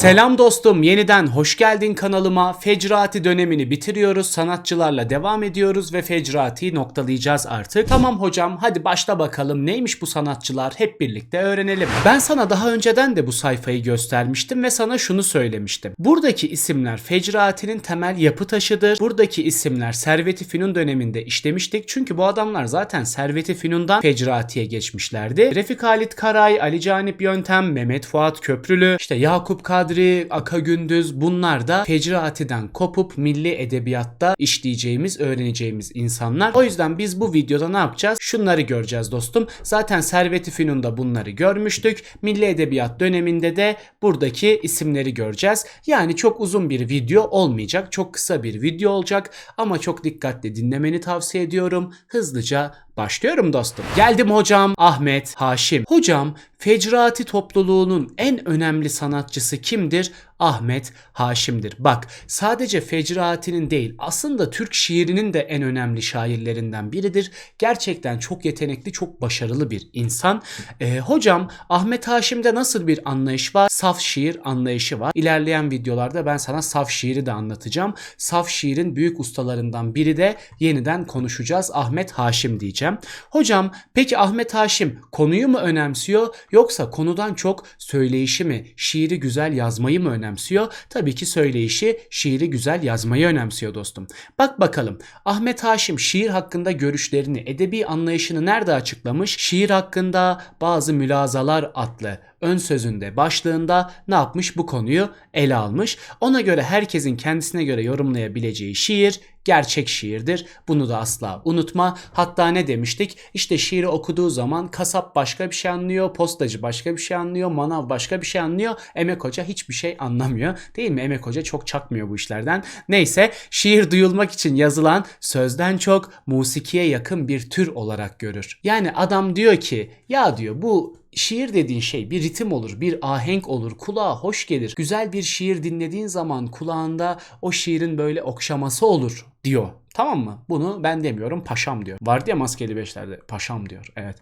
Selam dostum, yeniden hoş geldin kanalıma. Fecrati dönemini bitiriyoruz, sanatçılarla devam ediyoruz ve Fecrati'yi noktalayacağız artık. Tamam hocam, hadi başla bakalım neymiş bu sanatçılar hep birlikte öğrenelim. Ben sana daha önceden de bu sayfayı göstermiştim ve sana şunu söylemiştim. Buradaki isimler Fecrati'nin temel yapı taşıdır. Buradaki isimler Servet-i Fünun döneminde işlemiştik. Çünkü bu adamlar zaten Servet-i Fünun'dan Fecrati'ye geçmişlerdi. Refik Halit Karay, Ali Canip Yöntem, Mehmet Fuat Köprülü, işte Yakup Kadri, Aka bunlar da Fecrati'den kopup milli edebiyatta işleyeceğimiz, öğreneceğimiz insanlar. O yüzden biz bu videoda ne yapacağız? Şunları göreceğiz dostum. Zaten Servet-i Fünun'da bunları görmüştük. Milli edebiyat döneminde de buradaki isimleri göreceğiz. Yani çok uzun bir video olmayacak. Çok kısa bir video olacak ama çok dikkatli dinlemeni tavsiye ediyorum. Hızlıca Başlıyorum dostum. Geldim hocam Ahmet Haşim. Hocam Fecrati topluluğunun en önemli sanatçısı kimdir? Ahmet Haşim'dir. Bak sadece Fecrati'nin değil aslında Türk şiirinin de en önemli şairlerinden biridir. Gerçekten çok yetenekli, çok başarılı bir insan. Ee, hocam Ahmet Haşim'de nasıl bir anlayış var? Saf şiir anlayışı var. İlerleyen videolarda ben sana saf şiiri de anlatacağım. Saf şiirin büyük ustalarından biri de yeniden konuşacağız. Ahmet Haşim diyeceğim. Hocam peki Ahmet Haşim konuyu mu önemsiyor yoksa konudan çok söyleyişi mi, şiiri güzel yazmayı mı önemsiyor? Tabii ki söyleyişi, şiiri güzel yazmayı önemsiyor dostum. Bak bakalım Ahmet Haşim şiir hakkında görüşlerini, edebi anlayışını nerede açıklamış? Şiir hakkında bazı mülazalar adlı ön sözünde başlığında ne yapmış bu konuyu ele almış. Ona göre herkesin kendisine göre yorumlayabileceği şiir gerçek şiirdir. Bunu da asla unutma. Hatta ne demiştik? İşte şiiri okuduğu zaman kasap başka bir şey anlıyor, postacı başka bir şey anlıyor, manav başka bir şey anlıyor. Emek Hoca hiçbir şey anlamıyor. Değil mi? Emek Hoca çok çakmıyor bu işlerden. Neyse şiir duyulmak için yazılan sözden çok musikiye yakın bir tür olarak görür. Yani adam diyor ki ya diyor bu şiir dediğin şey bir ritim olur, bir ahenk olur, kulağa hoş gelir. Güzel bir şiir dinlediğin zaman kulağında o şiirin böyle okşaması olur diyor. Tamam mı? Bunu ben demiyorum paşam diyor. Vardı ya maskeli beşlerde paşam diyor. Evet.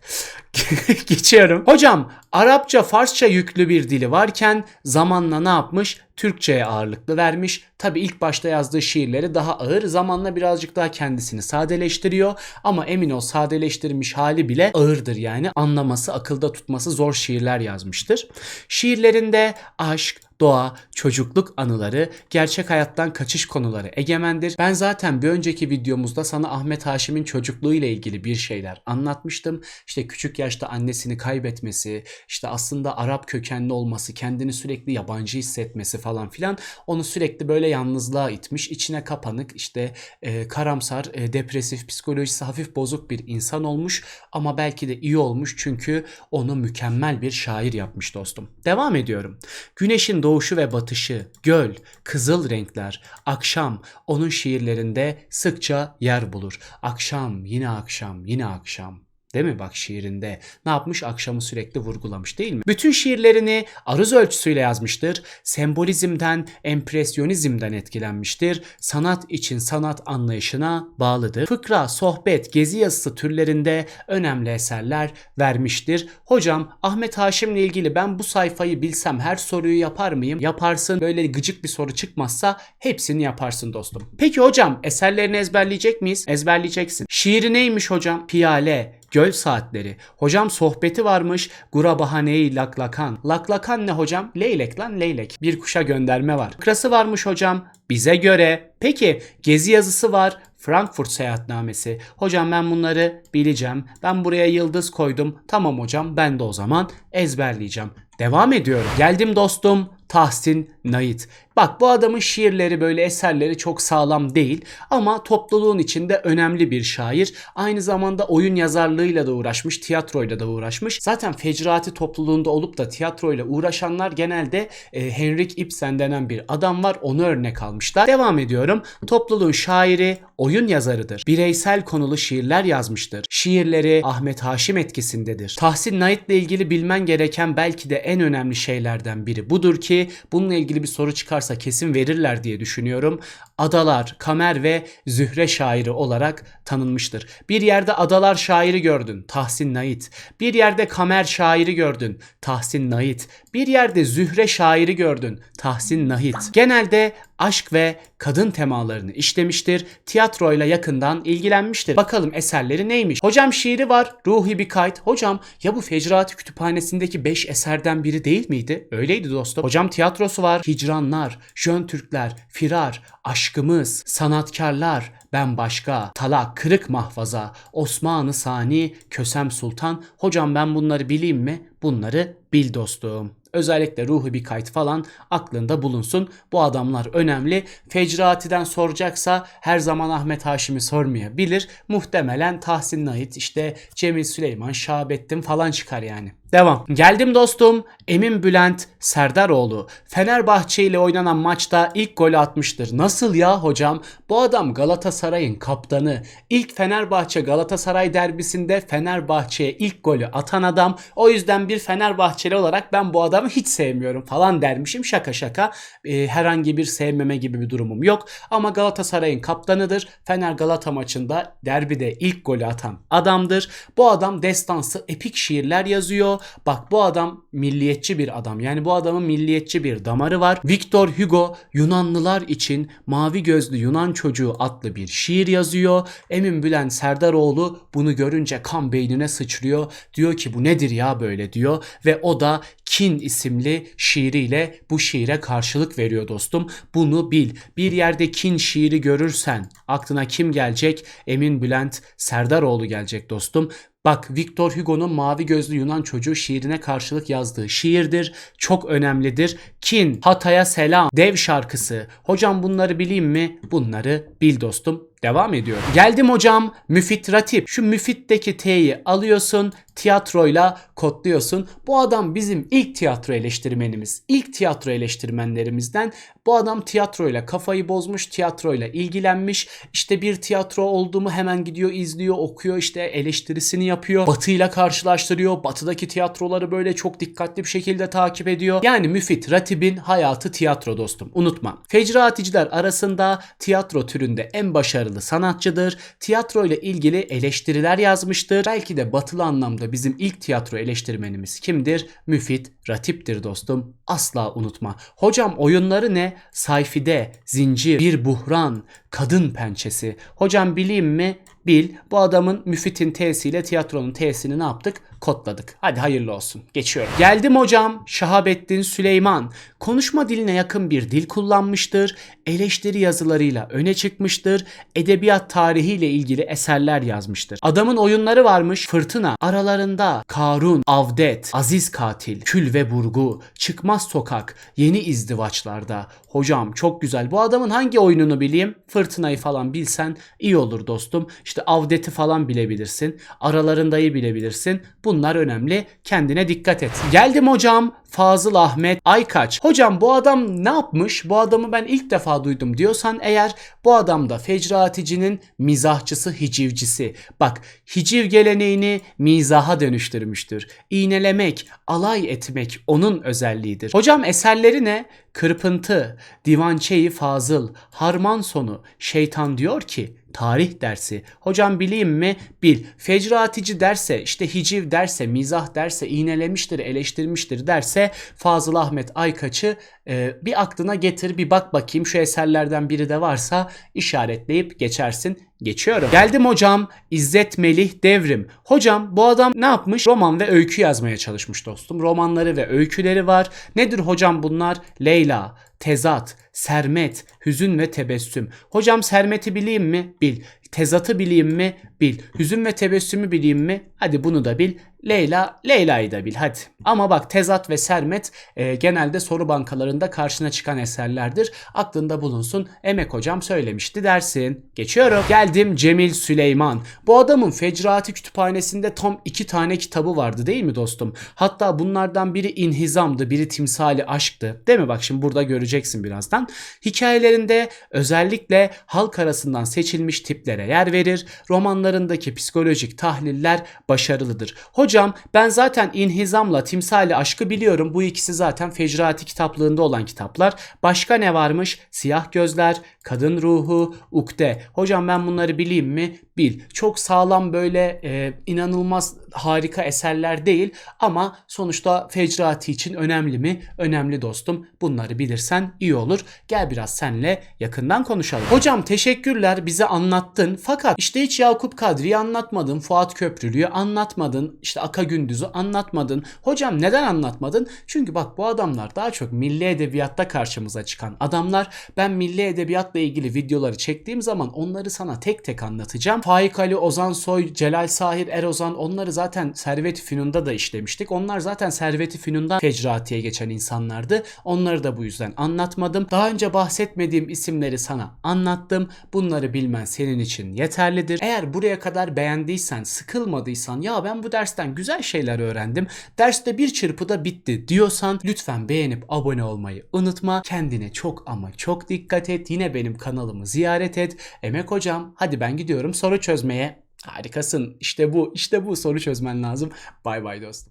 Geçiyorum. Hocam Arapça Farsça yüklü bir dili varken zamanla ne yapmış? Türkçe'ye ağırlıklı vermiş. Tabi ilk başta yazdığı şiirleri daha ağır zamanla birazcık daha kendisini sadeleştiriyor. Ama emin ol sadeleştirmiş hali bile ağırdır yani. Anlaması, akılda tutması zor şiirler yazmıştır. Şiirlerinde aşk, doğa, çocukluk anıları, gerçek hayattan kaçış konuları egemendir. Ben zaten bir önceki videomuzda sana Ahmet Haşim'in çocukluğu ile ilgili bir şeyler anlatmıştım. İşte küçük yaşta annesini kaybetmesi, işte aslında Arap kökenli olması, kendini sürekli yabancı hissetmesi falan filan onu sürekli böyle yalnızlığa itmiş, içine kapanık, işte e, karamsar, e, depresif, psikolojisi hafif bozuk bir insan olmuş ama belki de iyi olmuş çünkü onu mükemmel bir şair yapmış dostum. Devam ediyorum. Güneşin doğuşu ve batışı, göl, kızıl renkler, akşam onun şiirlerinde sıkça yer bulur. Akşam, yine akşam, yine akşam. Değil mi bak şiirinde ne yapmış akşamı sürekli vurgulamış değil mi? Bütün şiirlerini aruz ölçüsüyle yazmıştır. Sembolizmden, empresyonizmden etkilenmiştir. Sanat için sanat anlayışına bağlıdır. Fıkra, sohbet, gezi yazısı türlerinde önemli eserler vermiştir. Hocam Ahmet Haşim'le ilgili ben bu sayfayı bilsem her soruyu yapar mıyım? Yaparsın. Böyle gıcık bir soru çıkmazsa hepsini yaparsın dostum. Peki hocam eserlerini ezberleyecek miyiz? Ezberleyeceksin. Şiiri neymiş hocam? Piyale, Göl saatleri. Hocam sohbeti varmış. Gura bahaneyi laklakan. Laklakan ne hocam? Leylek lan leylek. Bir kuşa gönderme var. Fıkrası varmış hocam. Bize göre. Peki gezi yazısı var. Frankfurt seyahatnamesi. Hocam ben bunları bileceğim. Ben buraya yıldız koydum. Tamam hocam ben de o zaman ezberleyeceğim. Devam ediyorum. Geldim dostum Tahsin Nait. Bak bu adamın şiirleri böyle eserleri çok sağlam değil ama topluluğun içinde önemli bir şair. Aynı zamanda oyun yazarlığıyla da uğraşmış, tiyatroyla da uğraşmış. Zaten Fecrati topluluğunda olup da tiyatroyla uğraşanlar genelde e, Henrik Ibsen denen bir adam var. Onu örnek almışlar. Devam ediyorum. Topluluğun şairi, oyun yazarıdır. Bireysel konulu şiirler yazmıştır. Şiirleri Ahmet Haşim etkisindedir. Tahsin Nait ile ilgili bilmen gereken belki de en önemli şeylerden biri budur ki bununla ilgili bir soru çıkarsa sorarsa kesin verirler diye düşünüyorum. Adalar, Kamer ve Zühre şairi olarak tanınmıştır. Bir yerde Adalar şairi gördün, Tahsin Nait. Bir yerde Kamer şairi gördün, Tahsin Nait. Bir yerde Zühre şairi gördün, Tahsin Nahit. Genelde aşk ve kadın temalarını işlemiştir. Tiyatroyla yakından ilgilenmiştir. Bakalım eserleri neymiş? Hocam şiiri var. Ruhi bir kayıt. Hocam ya bu Fecrati Kütüphanesi'ndeki 5 eserden biri değil miydi? Öyleydi dostum. Hocam tiyatrosu var. Hicranlar, Jön Türkler, Firar, Aşkımız, Sanatkarlar, Ben Başka, Talak, Kırık Mahfaza, Osmanlı Sani, Kösem Sultan. Hocam ben bunları bileyim mi? Bunları bil dostum. Özellikle ruhu bir kayıt falan aklında bulunsun. Bu adamlar önemli. Fecrati'den soracaksa her zaman Ahmet Haşim'i sormayabilir. Muhtemelen Tahsin Nahit, işte Cemil Süleyman, Şahabettin falan çıkar yani. Devam. Geldim dostum. Emin Bülent Serdaroğlu. Fenerbahçe ile oynanan maçta ilk golü atmıştır. Nasıl ya hocam? Bu adam Galatasaray'ın kaptanı. İlk Fenerbahçe Galatasaray derbisinde Fenerbahçe'ye ilk golü atan adam. O yüzden bir Fenerbahçeli olarak ben bu adamı hiç sevmiyorum falan dermişim. Şaka şaka. Ee, herhangi bir sevmeme gibi bir durumum yok. Ama Galatasaray'ın kaptanıdır. Fener Galata maçında derbide ilk golü atan adamdır. Bu adam destansı epik şiirler yazıyor. Bak bu adam milliyetçi bir adam. Yani bu adamın milliyetçi bir damarı var. Victor Hugo Yunanlılar için Mavi Gözlü Yunan Çocuğu adlı bir şiir yazıyor. Emin Bülent Serdaroğlu bunu görünce kan beynine sıçrıyor. Diyor ki bu nedir ya böyle diyor ve o da Kin isimli şiiriyle bu şiire karşılık veriyor dostum. Bunu bil. Bir yerde Kin şiiri görürsen aklına kim gelecek? Emin Bülent Serdaroğlu gelecek dostum. Bak Victor Hugo'nun Mavi Gözlü Yunan Çocuğu şiirine karşılık yazdığı şiirdir. Çok önemlidir. Kin, Hatay'a selam, dev şarkısı. Hocam bunları bileyim mi? Bunları bil dostum. Devam ediyorum. Geldim hocam müfit ratip. Şu müfitteki T'yi alıyorsun tiyatroyla kodluyorsun. Bu adam bizim ilk tiyatro eleştirmenimiz. İlk tiyatro eleştirmenlerimizden. Bu adam tiyatroyla kafayı bozmuş, tiyatroyla ilgilenmiş. İşte bir tiyatro olduğumu hemen gidiyor, izliyor, okuyor, işte eleştirisini yapıyor. Batı'yla karşılaştırıyor. Batı'daki tiyatroları böyle çok dikkatli bir şekilde takip ediyor. Yani müfit ratibin hayatı tiyatro dostum. Unutma. Fecraticiler arasında tiyatro türünde en başarılı sanatçıdır. Tiyatro ile ilgili eleştiriler yazmıştır. Belki de batılı anlamda bizim ilk tiyatro eleştirmenimiz kimdir? Müfit Ratip'tir dostum. Asla unutma. Hocam oyunları ne? Sayfide, zincir, bir buhran, kadın pençesi. Hocam bileyim mi? Bil. Bu adamın müfitin T'siyle tiyatronun T'sini ne yaptık? Kodladık. Hadi hayırlı olsun. Geçiyorum. Geldim hocam. Şahabettin Süleyman. Konuşma diline yakın bir dil kullanmıştır. Eleştiri yazılarıyla öne çıkmıştır. Edebiyat tarihiyle ilgili eserler yazmıştır. Adamın oyunları varmış. Fırtına, aralarında Karun, Avdet, Aziz Katil, Kül ve Burgu, Çıkmaz Sokak, Yeni izdivaçlarda. Hocam çok güzel. Bu adamın hangi oyununu bileyim? Fırtınayı falan bilsen iyi olur dostum. İşte Avdet'i falan bilebilirsin. Aralarındayı bilebilirsin. Bunlar önemli. Kendine dikkat et. Geldim hocam. Fazıl Ahmet Aykaç. Hocam bu adam ne yapmış? Bu adamı ben ilk defa duydum diyorsan eğer bu adam da Fecraticinin mizahçısı, hicivcisi. Bak hiciv geleneğini mizaha dönüştürmüştür. İğnelemek, alay etmek onun özelliğidir. Hocam eserleri ne? Kırpıntı, Divançeyi Fazıl, Harman Sonu, Şeytan diyor ki tarih dersi. Hocam bileyim mi? Bil. Fecratici derse, işte hiciv derse, mizah derse, iğnelemiştir, eleştirmiştir derse Fazıl Ahmet Aykaç'ı e, bir aklına getir, bir bak bakayım şu eserlerden biri de varsa işaretleyip geçersin. Geçiyorum. Geldim hocam. İzzet Melih Devrim. Hocam bu adam ne yapmış? Roman ve öykü yazmaya çalışmış dostum. Romanları ve öyküleri var. Nedir hocam bunlar? Leyla, Tezat, Sermet, Hüzün ve Tebessüm. Hocam Sermet'i bileyim mi? Bil. Tezat'ı bileyim mi? Bil. Hüzün ve tebessümü bileyim mi? Hadi bunu da bil. Leyla, Leyla'yı da bil hadi. Ama bak Tezat ve Sermet e, genelde soru bankalarında karşına çıkan eserlerdir. Aklında bulunsun. Emek hocam söylemişti dersin. Geçiyorum. Geldim Cemil Süleyman. Bu adamın Fecrati kütüphanesinde tam iki tane kitabı vardı değil mi dostum? Hatta bunlardan biri inhizamdı, biri timsali aşktı. Değil mi? Bak şimdi burada göreceksin birazdan. Hikayelerinde özellikle halk arasından seçilmiş tiplere yer verir. Romanlarındaki psikolojik tahliller başarılıdır. Hocam Hocam ben zaten inhizamla timsali aşkı biliyorum. Bu ikisi zaten Fecrati kitaplığında olan kitaplar. Başka ne varmış? Siyah gözler, kadın ruhu, ukde. Hocam ben bunları bileyim mi? Bil. Çok sağlam böyle e, inanılmaz harika eserler değil ama sonuçta Fecrati için önemli mi? Önemli dostum. Bunları bilirsen iyi olur. Gel biraz senle yakından konuşalım. Hocam teşekkürler bize anlattın. Fakat işte hiç Yakup Kadri'yi anlatmadın. Fuat Köprülü'yü anlatmadın. işte Aka Gündüz'ü anlatmadın. Hocam neden anlatmadın? Çünkü bak bu adamlar daha çok milli edebiyatta karşımıza çıkan adamlar. Ben milli edebiyatla ilgili videoları çektiğim zaman onları sana tek tek anlatacağım. Faik Ali, Ozan Soy, Celal Sahir, Erozan onları zaten Servet-i Fünun'da da işlemiştik. Onlar zaten Servet-i Fünun'dan Fecrati'ye geçen insanlardı. Onları da bu yüzden anlatmadım. Daha önce bahsetmediğim isimleri sana anlattım. Bunları bilmen senin için yeterlidir. Eğer buraya kadar beğendiysen, sıkılmadıysan ya ben bu dersten güzel şeyler öğrendim. Derste bir çırpıda bitti diyorsan lütfen beğenip abone olmayı unutma. Kendine çok ama çok dikkat et. Yine benim kanalımı ziyaret et. Emek hocam hadi ben gidiyorum soru çözmeye. Harikasın. İşte bu. işte bu soru çözmen lazım. Bay bay dostum.